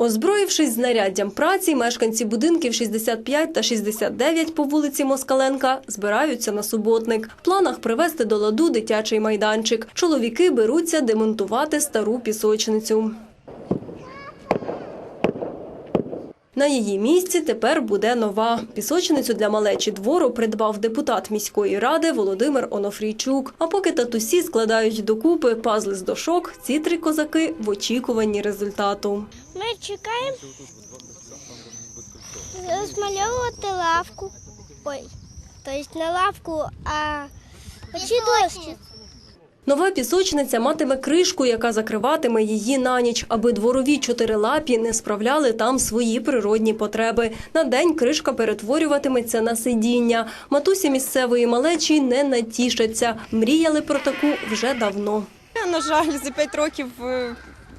Озброївшись знаряддям праці, мешканці будинків 65 та 69 по вулиці Москаленка збираються на суботник. В планах привести до ладу дитячий майданчик. Чоловіки беруться демонтувати стару пісочницю. На її місці тепер буде нова. Пісочницю для малечі двору придбав депутат міської ради Володимир Онофрійчук. А поки татусі складають докупи пазли з дошок, ці три козаки в очікуванні результату. Ми чекаємо розмальовувати лавку. Ой, тобто не лавку, а оці дошки. Нова пісочниця матиме кришку, яка закриватиме її на ніч, аби дворові чотирилапі не справляли там свої природні потреби. На день кришка перетворюватиметься на сидіння. Матусі місцевої малечі не натішаться. Мріяли про таку вже давно. На жаль, за п'ять років е,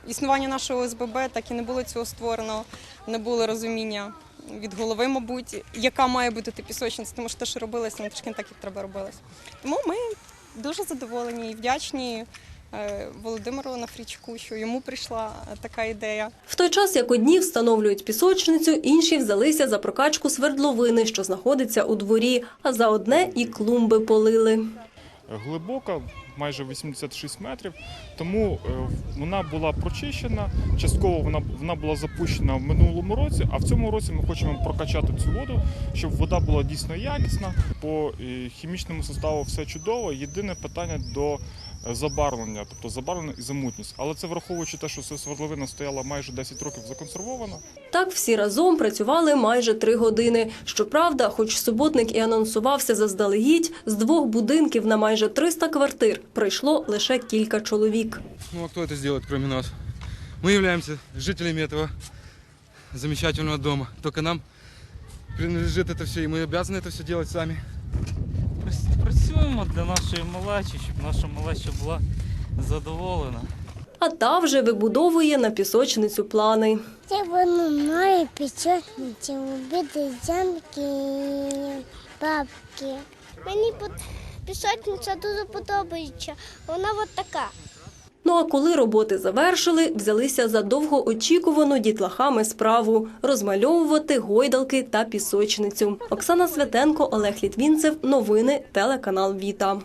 існування нашого ОСББ так і не було цього створено, не було розуміння від голови, мабуть, яка має бути пісочниця, тому що те, що робилося, не трошки не так, як треба робилось. Тому ми дуже задоволені і вдячні Володимиру Володимиру Нафрічку, що йому прийшла е, така ідея. В той час, як одні встановлюють пісочницю, інші взялися за прокачку свердловини, що знаходиться у дворі, а за одне і клумби полили. Глибока, майже 86 метрів. Тому е, вона була прочищена. Частково вона, вона була запущена в минулому році, а в цьому році ми хочемо прокачати цю воду, щоб вода була дійсно якісна. По е, хімічному составу все чудово. Єдине питання до забарвлення, тобто забарвлення і замутність. Але це враховуючи те, що ця свердловина стояла майже 10 років законсервована. Так всі разом працювали майже три години. Щоправда, хоч суботник і анонсувався заздалегідь, з двох будинків на майже 300 квартир прийшло лише кілька чоловік. Ну а кто это сделает, кроме нас? Мы являемся жителями этого замечательного дома. Только нам принадлежит это все, и мы обязаны это все делать сами. Працю- Працюємо для нашої малечі, щоб наша малеча була задоволена. А та вже вибудовує на пісочницю плани. Це воно має пісочниці, убити замки, бабки. Мені пісочниця дуже подобається. Вона от така. Ну а коли роботи завершили, взялися за довгоочікувану дітлахами справу розмальовувати гойдалки та пісочницю. Оксана Святенко, Олег Літвінцев. Новини телеканал Віта.